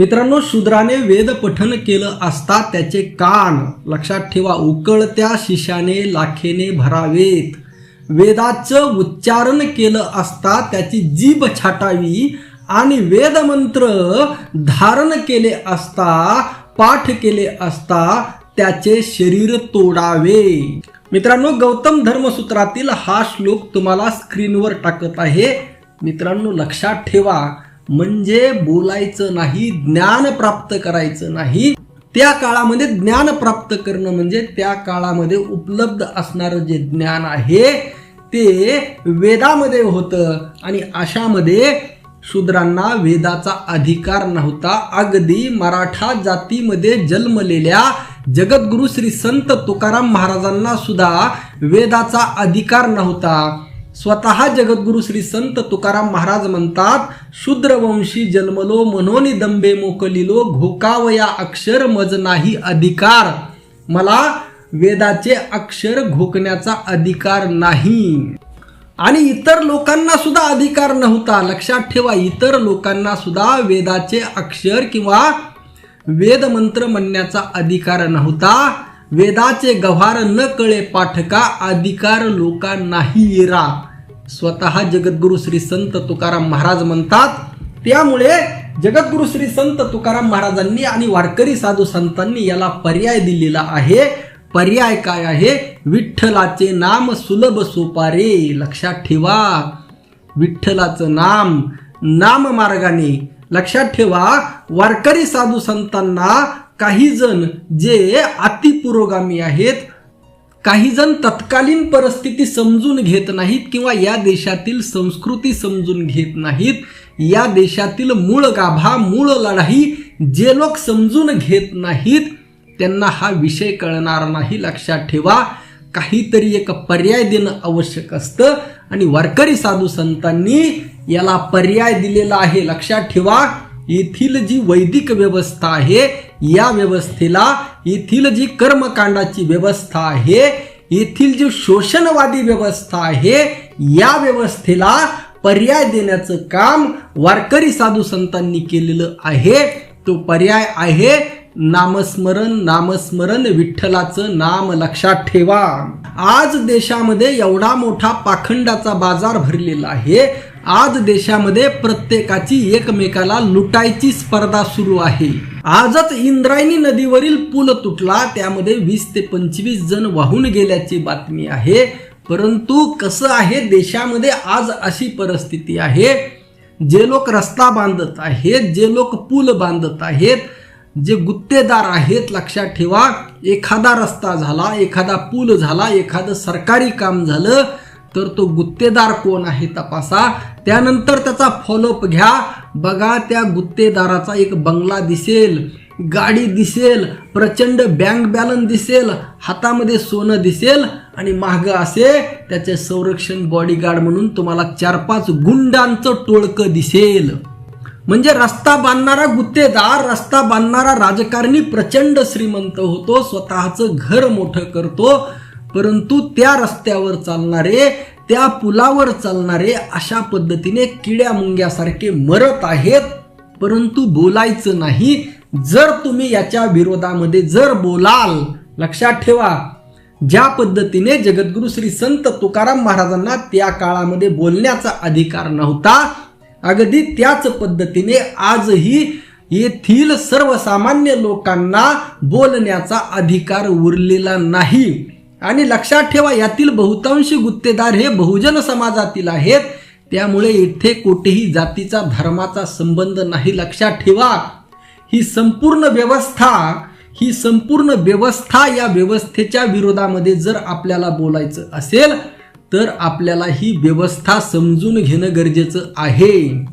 मित्रांनो शूद्राने वेद पठन केलं असता त्याचे कान लक्षात ठेवा उकळत्या शिशाने लाखेने भरावेत. वेदाचं उच्चारण केलं असता त्याची जीभ छाटावी आणि वेदमंत्र धारण केले असता पाठ केले असता त्याचे शरीर तोडावे. मित्रांनो गौतम धर्मसूत्रातील हा श्लोक तुम्हाला स्क्रीनवर टाकत आहे. मित्रांनो लक्षात ठेवा. म्हणजे बोलायचं नाही ज्ञान प्राप्त करायचं नाही. त्या काळामध्ये ज्ञान प्राप्त करणं म्हणजे त्या काळामध्ये उपलब्ध असणारं जे ज्ञान आहे ते वेदामध्ये होतं. आणि अशामध्ये शूद्रांना वेदाचा अधिकार नव्हता. अगदी मराठा जातीमध्ये जन्मलेल्या जगद्गुरु श्री संत तुकाराम महाराजांना सुद्धा वेदाचा अधिकार नव्हता. स्वतः जगद्गुरु श्री संत तुकाराम महाराज म्हणतात शूद्रवंशी जन्मलो मनोनी दंबे मोकलिलो घोकावया अक्षर मज नाही अधिकार. मला वेदाचे अक्षर घोकण्याचा अधिकार नाही. आणि इतर लोकांना सुद्धा अधिकार नव्हता. लक्षात ठेवा इतर लोकांना सुद्धा वेदाचे अक्षर किंवा वेदमंत्र म्हणण्याचा अधिकार नव्हता. वेदाचे गव्हार न कळे पाठका अधिकार लोकांनाही येरा. स्वतः जगद्गुरु श्री संत तुकाराम महाराज म्हणतात त्यामुळे जगद्गुरु श्री संत तुकाराम महाराजांनी आणि वारकरी साधू संतांनी याला पर्याय दिलेला आहे. पर्याय काय आहे? विठ्ठलाचे नाम सुलभ सोपारे लक्षात ठेवा. विठ्ठलाचं नाम नाम मार्गाने लक्षात ठेवा. वारकरी साधू संतांना काही जण जे अतिपुरोगामी आहेत काही जण तत्कालीन परिस्थिती समजून घेत नाहीत किंवा या देशातील संस्कृती समजून घेत नाहीत या देशातील मूळ गाभा मूळ लढाई जे लोक समजून घेत नाहीत त्यांना हा विषय कळणार नाही. लक्षात ठेवा काहीतरी एक पर्याय देणं आवश्यक असतं आणि वारकरी साधू संतांनी याला पर्याय दिलेला आहे. लक्षात ठेवा येथील जी वैदिक व्यवस्था आहे या व्यवस्थेला येथील जी कर्मकांडाची व्यवस्था आहे येथील जी शोषणवादी व्यवस्था आहे या व्यवस्थेला पर्याय देण्याचं काम वारकरी साधू संतांनी केलेलं आहे. तो पर्याय आहे नामस्मरण नामस्मरण विठ्ठलाचं नाम लक्षात ठेवा. आज देशामध्ये एवढा मोठा पाखंडाचा बाजार भरलेला आहे. आज देशामध्ये प्रत्येकाची एकमेकाला लुटायची स्पर्धा सुरू आहे. आजच इंद्रायणी नदीवरील पूल तुटला त्यामध्ये वीस ते पंचवीस जण वाहून गेल्याची बातमी आहे. परंतु कसं आहे देशामध्ये आज अशी परिस्थिती आहे. जे लोक रस्ता बांधत आहेत जे लोक पूल बांधत आहेत जे गुत्तेदार आहेत लक्षात ठेवा एखादा रस्ता झाला एखादा पूल झाला एखादं सरकारी काम झालं तर तो गुत्तेदार कोण आहे तपासा. त्यानंतर त्याचा फॉलोअप घ्या. बघा त्या गुत्तेदाराचा एक बंगला दिसेल गाडी दिसेल प्रचंड बँक बॅलन्स दिसेल हातामध्ये सोनं दिसेल आणि माग असे त्याचे संरक्षण बॉडीगार्ड म्हणून तुम्हाला चार पाच गुंडांचं टोळकं दिसेल. म्हणजे रस्ता बांधणारा गुत्तेदार रस्ता बांधणारा राजकारणी प्रचंड श्रीमंत होतो स्वतःचं घर मोठं करतो. परंतु त्या रस्त्यावर चालणारे त्या पुलावर चालणारे अशा पद्धतीने किड्या मुंग्यासारखे मरत आहेत. परंतु बोलायचं नाही. जर तुम्ही याच्या विरोधामध्ये जर बोलाल लक्षात ठेवा. ज्या पद्धतीने जगद्गुरु श्री संत तुकाराम महाराजांना त्या काळामध्ये बोलण्याचा अधिकार नव्हता अगदी त्याच पद्धतीने आजही येथील सर्वसामान्य लोकांना बोलण्याचा अधिकार उरलेला नाही. आणि लक्षात ठेवा यातील बहुतांशी गुत्तेदार हे बहुजन समाजातील आहेत. त्यामुळे इथे कुठेही जातीचा धर्माचा संबंध नाही. लक्षात ठेवा ही संपूर्ण व्यवस्था ही संपूर्ण व्यवस्था या व्यवस्थेच्या विरोधामध्ये जर आपल्याला बोलायचं असेल तर आपल्याला ही व्यवस्था समजून घेणं गरजेचं आहे.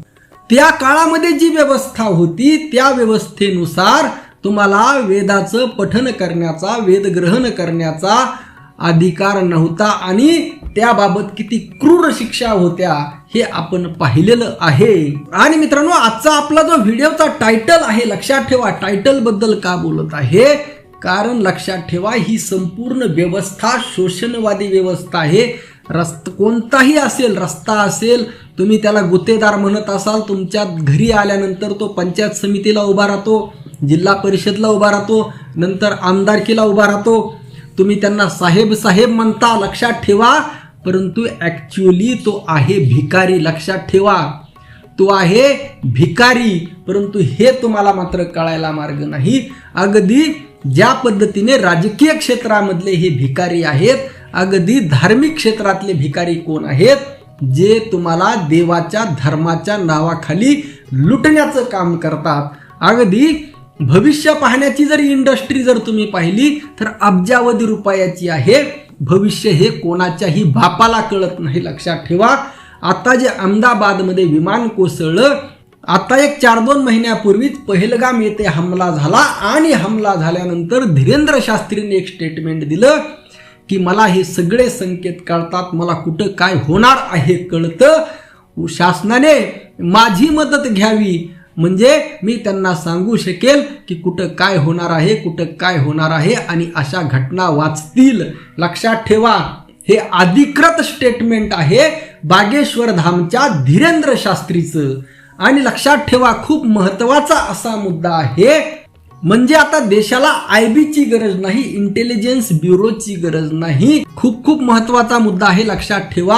त्या काळामध्ये जी व्यवस्था होती त्या व्यवस्थेनुसार तुम्हाला वेदाचं पठन करण्याचा वेद ग्रहण करण्याचा अधिकार नव्हता आणि त्याबाबत किती क्रूर शिक्षा होत्या हे आपण पाहिलेलं आहे. आणि मित्रांनो आजचा आपला जो व्हिडिओचा टायटल आहे लक्षात ठेवा टायटलबद्दल का बोलत आहे? कारण लक्षात ठेवा ही संपूर्ण व्यवस्था शोषणवादी व्यवस्था आहे. रस्त कोणताही असेल रस्ता असेल तुम्ही त्याला गुत्तेदार म्हणत असाल तुमच्या घरी आल्यानंतर तो पंचायत समितीला उभा राहतो जिल्हा परिषदला उभा राहतो नंतर आमदारकीला उभा राहतो तुम्ही त्यांना साहेब साहेब म्हणता लक्षात ठेवा. परंतु ॲक्च्युली तो आहे भिकारी लक्षात ठेवा. तो आहे भिकारी परंतु हे तुम्हाला मात्र कळायला मार्ग नाही. अगदी ज्या पद्धतीने राजकीय क्षेत्रामधले हे भिकारी आहेत अगदी धार्मिक क्षेत्रातले भिकारी कोण आहेत जे तुम्हाला देवाच्या धर्माच्या नावाखाली लुटण्याचं काम करतात. अगदी भविष्य पाहण्याची जर इंडस्ट्री जर तुम्ही पाहिली तर अब्जावधी रुपयाची आहे. भविष्य हे कोणाच्याही बापाला कळत नाही लक्षात ठेवा. आता जे अहमदाबादमध्ये विमान कोसळलं आता एक चार दोन महिन्यापूर्वीच पहलगाम येथे हमला झाला आणि हमला झाल्यानंतर धीरेंद्र शास्त्रीने एक स्टेटमेंट दिलं की मला हे सगळे संकेत कळतात मला कुठं काय होणार आहे कळतं. शासनाने माझी मदत घ्यावी म्हणजे मी त्यांना सांगू शकेल की कुठं काय होणार आहे कुठं काय होणार आहे आणि अशा घटना वाचतील. लक्षात ठेवा हे अधिकृत स्टेटमेंट आहे बागेश्वर धामच्या धीरेंद्र शास्त्रीचं. आणि लक्षात ठेवा खूप महत्त्वाचा असा मुद्दा आहे म्हणजे आता देशाला आय ची गरज नाही इंटेलिजन्स ब्युरोची गरज नाही. खूप खूप महत्त्वाचा मुद्दा आहे लक्षात ठेवा.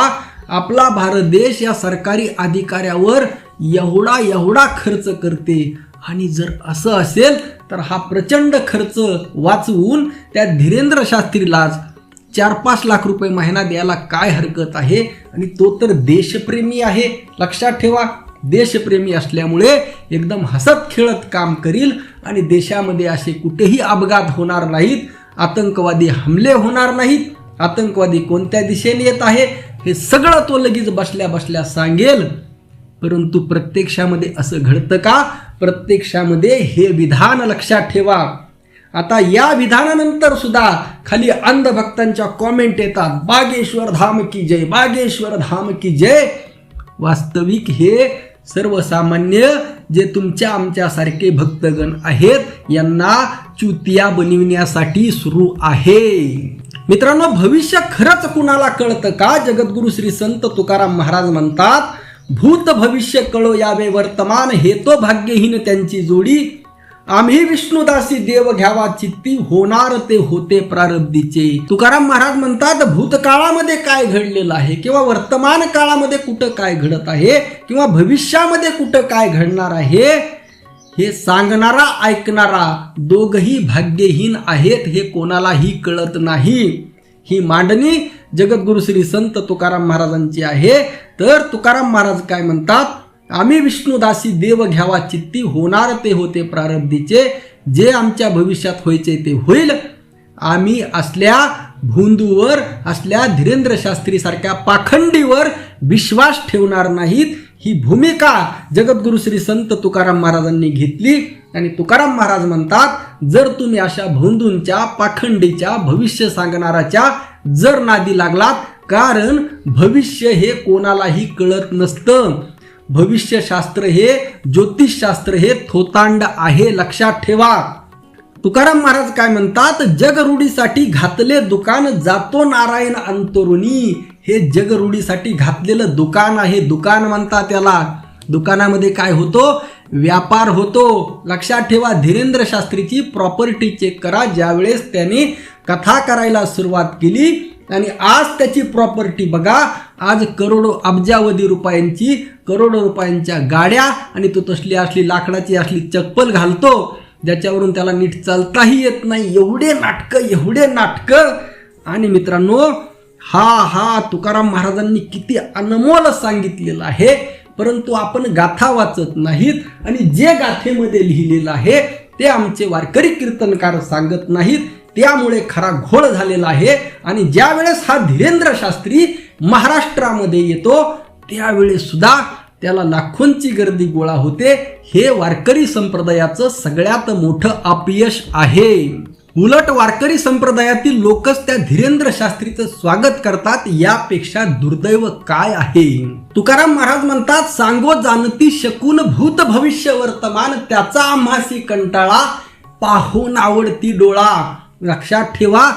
आपला भारत देश या सरकारी अधिकाऱ्यावर एवढा एवढा खर्च करते. आणि जर असं असेल तर हा प्रचंड खर्च वाचवून त्या धीरेंद्र शास्त्रीलाच चार पाच लाख रुपये महिना द्यायला काय हरकत आहे? आणि तो तर देशप्रेमी आहे. लक्षात ठेवा देशप्रेमी असल्यामुळे एकदम हसत खेळत काम करील आणि देशामध्ये असे कुठेही अपघात होणार नाहीत आतंकवादी हमले होणार नाहीत आतंकवादी कोणत्या दिशेने येत आहे हे सगळं तो लगेच बसल्या बसल्या सांगेल. परंतु प्रत्यक्षामध्ये असं घडतं का? प्रत्यक्षामध्ये हे विधान लक्षात ठेवा. आता या विधानानंतर सुद्धा खाली अंधभक्तांच्या कॉमेंट येतात बागेश्वर धाम की जय बागेश्वर धाम की जय. वास्तविक हे सर्वसामान्य जे तुमच्या आमच्यासारखे भक्तगण आहेत यांना चुतिया बनविण्यासाठी सुरू आहे. मित्रांनो भविष्य खरंच कुणाला कळतं का? जगद्गुरु श्री संत तुकाराम महाराज म्हणतात भूत भविष्य कळो यावे वर्तमान हेतो भाग्यहीन त्यांची जोडी. आम्ही विष्णुदासी देव घ्यावा चित्ती होणार ते होते प्रारब्धीचे. तुकाराम महाराज म्हणतात भूतकाळामध्ये काय घडलेलं आहे किंवा वर्तमान काळामध्ये कुठं काय घडत आहे किंवा भविष्यामध्ये कुठं काय घडणार आहे हे सांगणारा ऐकणारा दोघही भाग्यहीन आहेत हे कोणालाही कळत नाही. ही मांडणी जगद्गुरु श्री संत तुकाराम महाराजांची आहे. तर तुकाराम महाराज काय म्हणतात? आम्ही विष्णुदासी देव घ्यावा चित्ती होणार ते होते प्रारब्धीचे. जे आमच्या भविष्यात व्हायचे ते होईल. आम्ही असल्या भोंदूवर असल्या धीरेंद्र शास्त्री सारख्या पाखंडीवर विश्वास ठेवणार नाहीत. ही भूमिका जगद्गुरु श्री संत तुकाराम महाराजांनी घेतली. आणि तुकाराम महाराज म्हणतात जर तुम्ही अशा भोंदूंच्या पाखंडीच्या भविष्य सांगणाराच्या जर नादी लागलात कारण भविष्य हे कोणालाही कळत नसतं. भविष्यशास्त्र हे ज्योतिषशास्त्र हे थोतांड आहे लक्षात ठेवा. तुकाराम महाराज काय म्हणतात? जगरूढीसाठी घातले दुकान जातो नारायण अंतरुणी. हे जगरूढीसाठी घातलेलं दुकान आहे दुकान म्हणतात त्याला. दुकानामध्ये काय होतो? व्यापार होतो. लक्षात ठेवा धीरेंद्र शास्त्रीची प्रॉपर्टी चेक करा. ज्यावेळेस त्यांनी कथा करायला सुरुवात केली आणि आज त्याची प्रॉपर्टी बघा. आज करोडो अब्जावधी रुपयांची करोडो रुपयांच्या गाड्या आणि तो तसली असली लाकडाची असली चप्पल घालतो. ज्याच्यावरून त्याला नीट चालताही येत नाही. एवढे नाटकं एवढे नाटकं. आणि मित्रांनो हा हा तुकाराम महाराजांनी किती अनमोल सांगितलेलं आहे. परंतु आपण गाथा वाचत नाहीत आणि जे गाथेमध्ये लिहिलेलं आहे ते आमचे वारकरी कीर्तनकार सांगत नाहीत. त्यामुळे खरा घोळ झालेला आहे. आणि ज्यावेळेस हा धीरेंद्र शास्त्री महाराष्ट्रामध्ये येतो त्यावेळेस सुद्धा त्याला लाखोंची गर्दी गोळा होते. हे वारकरी संप्रदायाचं सगळ्यात मोठं अपयश आहे. उलट वारकरी संप्रदायातील लोकच त्या धीरेंद्र शास्त्रीचं स्वागत करतात यापेक्षा दुर्दैव काय आहे? तुकाराम महाराज म्हणतात सांगो जाणती शकून भूत भविष्य वर्तमान त्याचा आम्हासी कंटाळा पाहून आवडती डोळा. लक्षात ठेवा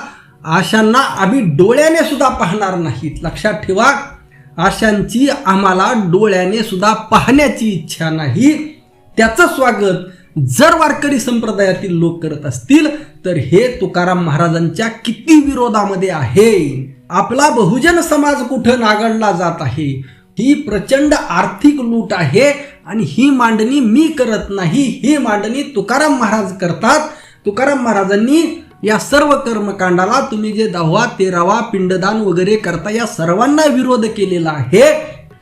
आशांना आम्ही डोळ्याने सुद्धा पाहणार नाहीत. लक्षात ठेवा आशांची आम्हाला डोळ्याने सुद्धा पाहण्याची इच्छा नाही. त्याचं स्वागत जर वारकरी संप्रदायातील लोक करत असतील तर हे तुकाराम महाराजांच्या किती विरोधामध्ये आहे. आपला बहुजन समाज कुठं नागडला जात आहे? ही प्रचंड आर्थिक लूट आहे आणि ही मांडणी मी करत नाही ही मांडणी तुकाराम महाराज करतात. तुकाराम महाराजांनी या सर्व कर्मकांडाला तुम्ही जे दहावा तेरावा पिंडदान वगैरे करता या सर्वांना विरोध केलेला आहे.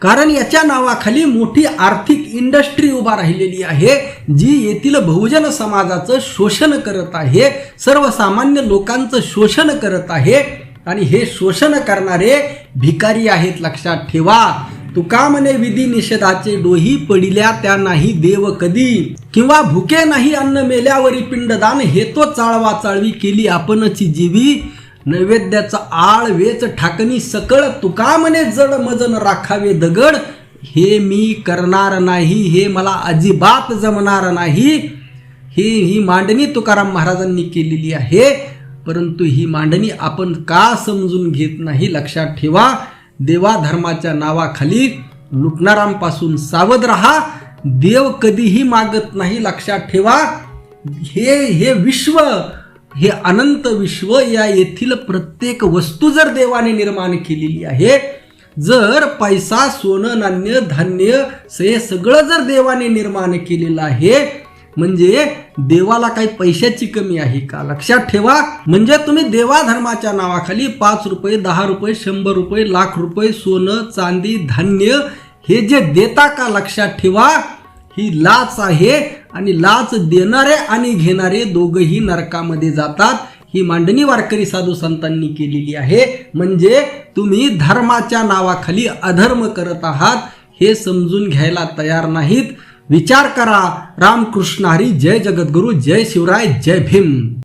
कारण याच्या नावाखाली मोठी आर्थिक इंडस्ट्री उभा राहिलेली आहे जी येथील बहुजन समाजाचं शोषण करत आहे सर्वसामान्य लोकांचं शोषण करत आहे. आणि हे शोषण करणारे भिकारी आहेत लक्षात ठेवा. तुका म्हणे विधी निषेधाचे डोही पडिल्या त्या नाही देव कधी? किंवा भुके नाही अन्न मेल्यावरी पिंडदान हे तो चाळवा चाळवी केली आपणची जीवी? नैवेद्याचा आळ वेच ठाकणी सकळ तुका म्हणे जड मजन राखावे दगड? हे मी करणार नाही हे मला अजिबात जमणार नाही. ही ही मांडणी तुकाराम महाराजांनी केलेली आहे. परंतु ही मांडणी आपण का समजून घेत नाही? लक्षात ठेवा. देवाधर्माच्या नावाखाली लुटणारांपासून सावध राहा. देव कधीही मागत नाही लक्षात ठेवा. हे हे विश्व हे अनंत विश्व या येथील प्रत्येक वस्तू जर देवाने निर्माण केलेली आहे जर पैसा सोनं नाण्य धान्य हे सगळं जर देवाने निर्माण केलेलं आहे म्हणजे देवाला काही पैशाची कमी आहे का? लक्षात ठेवा. म्हणजे तुम्ही देवा धर्माच्या नावाखाली पाच रुपये दहा रुपये शंभर रुपये लाख रुपये सोनं चांदी धान्य हे जे देता का लक्षात ठेवा ही लाच आहे आणि लाच देणारे आणि घेणारे दोघही नरकामध्ये जातात. ही मांडणी वारकरी साधू संतांनी केलेली आहे. म्हणजे तुम्ही धर्माच्या नावाखाली अधर्म करत आहात हे समजून घ्यायला तयार नाहीत. विचार करा. रामकृष्ण हरी जय जगद्गुरु जय शिवराय जय भीम.